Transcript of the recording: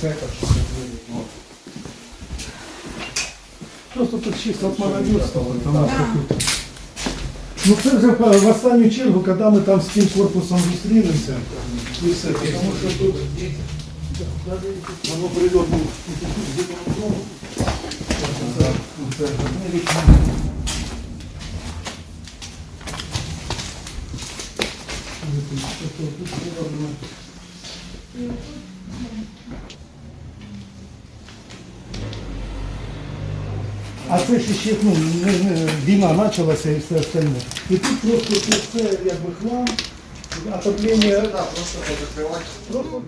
цехах, щоб не було. Ну, Просто тут чисто от мародерства, там Да. нас тут. Ну це вже в в останню чергу, коли ми там з тим корпусом зустрінемося, і все, тому що тут воно прийде ну, це одне вікно. А це ж ще ну, не, не, війна почалася і все остальне. І тут просто це, це якби хлам, отоплення. Да, просто позакривати. Просто